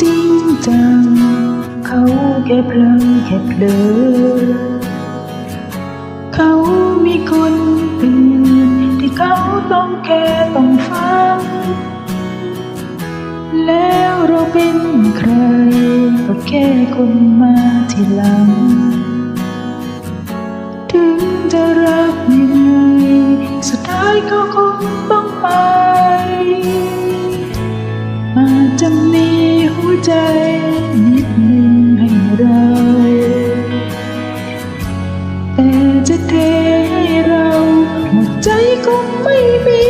จริงจัง เขาแค่เพลินแค่เพลินเขามีคนอื่นที่เขาต้องแค่ต้องฟัง แล้วเราเป็นใครก็แค่คนมาทีหลัง ถึงจะรักยังไงสุดท้ายก็คงต้องไปอาจำนี้ ใจนิดหนึ่งให้เรา แต่จะเทให้เราหมดใจคงไม่มี